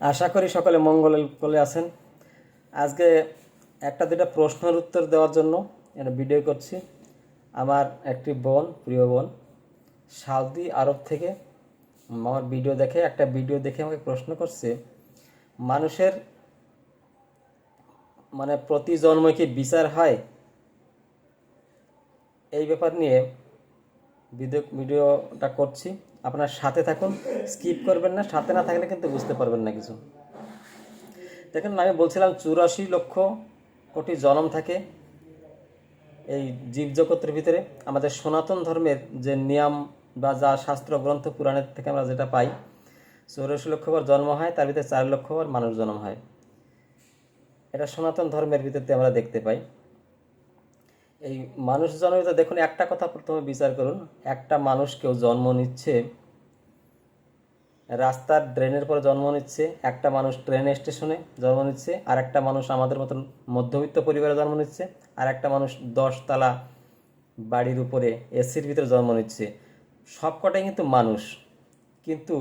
আশা করি সকলে মঙ্গল করে আছেন। আজকে একটা দুটা প্রশ্নের উত্তর দেওয়ার জন্য একটা ভিডিও করছি। আমার একটি বোন, প্রিয় বোন, সাউদি আরব থেকে আমার ভিডিও দেখে, একটা ভিডিও দেখে আমাকে প্রশ্ন করছে, মানুষের মানে প্রতি জন্মে কি বিচার হয়? এই ব্যাপার নিয়ে ভিডিও ভিডিওটা করছি। আপনার সাথে থাকুন স্কিপ করবেন না, সাথে না থাকলে কিন্তু বুঝতে পারবেন না কিছু। দেখেন, আমি বলছিলাম চুরাশি লক্ষ কোটি জনম থাকে এই জীবজগতের ভিতরে। আমাদের সনাতন ধর্মের যে নিয়ম বা যা শাস্ত্র, গ্রন্থ, পুরাণের থেকে আমরা যেটা পাই, চৌরাশি লক্ষ বার জন্ম হয়, তার ভিতরে চার লক্ষ বার মানুষ জন্ম হয়। এটা সনাতন ধর্মের ভিতরতে আমরা দেখতে পাই। এই মানুষ জন্মিত দেখুন, একটা কথা প্রথমে বিচার করুন, একটা মানুষ কেউ জন্ম নিচ্ছে রাস্তার ড্রেনের পরে জন্ম নিচ্ছে, একটা মানুষ ট্রেন স্টেশনে জন্ম নিচ্ছে আর একটা মানুষ আমাদের মতন মধ্যবিত্ত পরিবারে জন্ম নিচ্ছে আর একটা মানুষ দশতলা বাড়ির উপরে এসির ভিতরে জন্ম নিচ্ছে। সবকটাই কিন্তু মানুষ। কিন্তু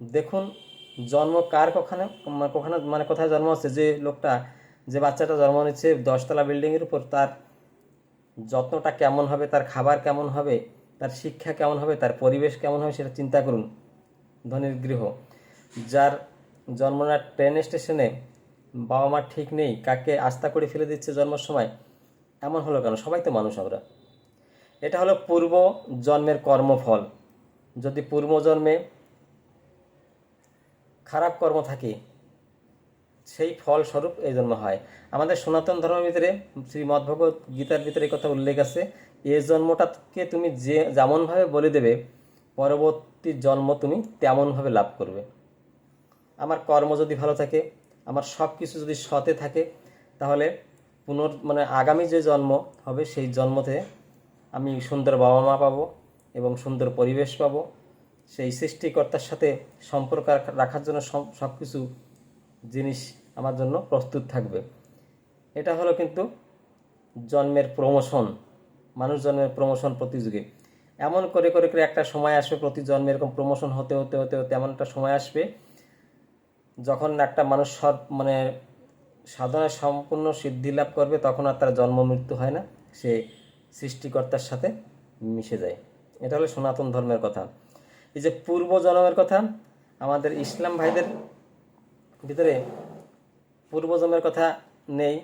দেখুন, জন্ম কার কখনো কখনো মানে কোথায় জন্ম হচ্ছে? যে লোকটা, যে বাচ্চাটা জন্ম নিচ্ছে দশতলা বিল্ডিংয়ের উপর, তার যত্নটা কেমন হবে, তার খাবার কেমন হবে, তার শিক্ষা কেমন হবে, তার পরিবেশ কেমন হবে, সেটা চিন্তা করুন। ধনির গৃহ, যার জন্ম না ট্রেন স্টেশনে বাবা মা ঠিক নেই, কাকে আস্থা করে ফেলে দিচ্ছে জন্মের সময়, এমন হলো কেন? সবাই তো মানুষ আমরা। এটা হলো পূর্ব জন্মের কর্মফল। যদি পূর্বজন্মে খারাপ কর্ম থাকে, সেই ফলস্বরূপ এই জন্ম হয়। আমাদের সনাতন ধর্মের ভিতরে শ্রীমদ্ ভগবত গীতার ভিতরে কথা উল্লেখ আছে এই জন্মটাকে তুমি যে যেমনভাবে বলে দেবে পরবর্তী জন্ম তুমি তেমনভাবে লাভ করবে। আমার কর্ম যদি ভালো থাকে, আমার সব কিছু যদি সতে থাকে, তাহলে পুনর মানে আগামী যে জন্ম হবে, সেই জন্মতে আমি সুন্দর বাবা মা পাবো এবং সুন্দর পরিবেশ পাবো। সেই সৃষ্টিকর্তার সাথে সম্পর্ক রাখার জন্য সব কিছু জিনিস আমার জন্য প্রস্তুত থাকবে। এটা হলো কিন্তু জন্মের প্রমোশন মানুষ জন্মের প্রমোশন প্রতিযোগী। এমন করে করে করে একটা সময় আসবে প্রতি জন্মে এরকম প্রমোশন হতে হতে হতে হতে এমন একটা সময় আসবে যখন একটা মানুষ সব মানে সাধনায় সম্পূর্ণ সিদ্ধি লাভ করবে, তখন আর তার জন্ম মৃত্যু হয় না। সে সৃষ্টিকর্তার সাথে মিশে যায়। এটা হলো সনাতন ধর্মের কথা। এই যে পূর্ব জন্মের কথা, আমাদের ইসলাম ভাইদের ভিতরে পূর্বজন্মের কথা নেই।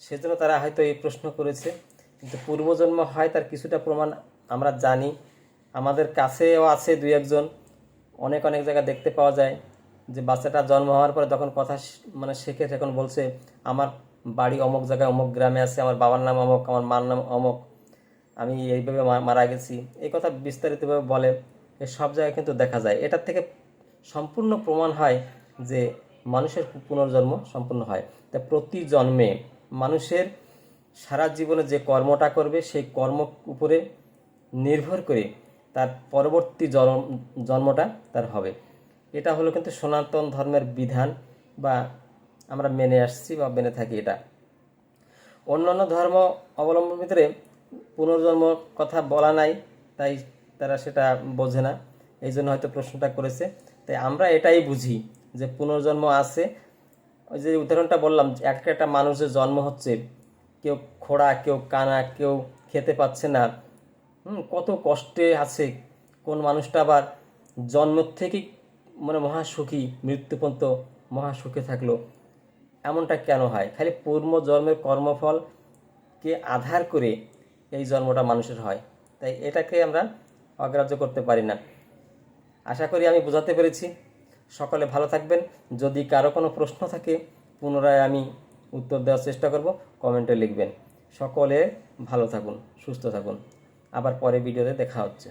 সেজন্য তারা হয়তো এই প্রশ্ন করেছে। কিন্তু পূর্বজন্ম হয় তার কিছুটা প্রমাণ আমরা জানি। আমাদের কাছেও আছে দুই একজন। অনেক অনেক জায়গায় দেখতে পাওয়া যায় যে বাচ্চাটা জন্ম হওয়ার পরে তখন কথা মানে শেখে এখন বলছে, আমার বাড়ি অমুক জায়গায়, অমুক গ্রামে আছে, আমার বাবার নাম অমুক, আমার মার নাম অমুক। আমি এইভাবে মারা গেছি। এই কথা বিস্তারিতভাবে বলে এ সব জায়গায় কিন্তু দেখা যায়। এটার থেকে সম্পূর্ণ প্রমাণ হয় যে মানুষের পুনর্জন্ম সম্পূর্ণ হয়। তা প্রতি জন্মে মানুষের সারা জীবনে যে কর্মটা করবে, সেই কর্ম উপরে নির্ভর করে তার পরবর্তী জন্ম, জন্মটা তার হবে। এটা হলো কিন্তু সনাতন ধর্মের বিধান বা আমরা মেনে আসছি বা মেনে থাকি এটা। অন্যান্য ধর্ম অবলম্বন ভিতরে পুনর্জন্ম কথা বলা নাই, তাই তারা সেটা বোঝে না। এই জন্য হয়তো প্রশ্নটা করেছে। তাই আমরা এটাই বুঝি যে পুনর্জন্ম আছে। ওই যে উদাহরণটা বললাম একটা একটা মানুষের জন্ম হচ্ছে কেউ খোড়া, কেউ কানা, কেউ খেতে পাচ্ছে না। হুম, কত কষ্টে আছে। কোন মানুষটা আবার জন্ম থেকেই মানে মহাসুখী মৃত্যু পর্যন্ত মহাসুখে থাকল। এমনটা কেন হয়? খালি পূর্ব জন্মের কর্মফলকে আধার করে এই জন্মটা মানুষের হয়। তাই এটাকে আমরা অগ্রাহ্য করতে পারি না। আশা করি আমি বোঝাতে পেরেছি। সকলে ভালো থাকবেন। যদি কারও কোনো প্রশ্ন থাকে, পুনরায় আমি উত্তর দেওয়ার চেষ্টা করব, কমেন্টে লিখবেন। সকলে ভালো থাকুন, সুস্থ থাকুন। আবার পরে ভিডিওতে দেখা হচ্ছে।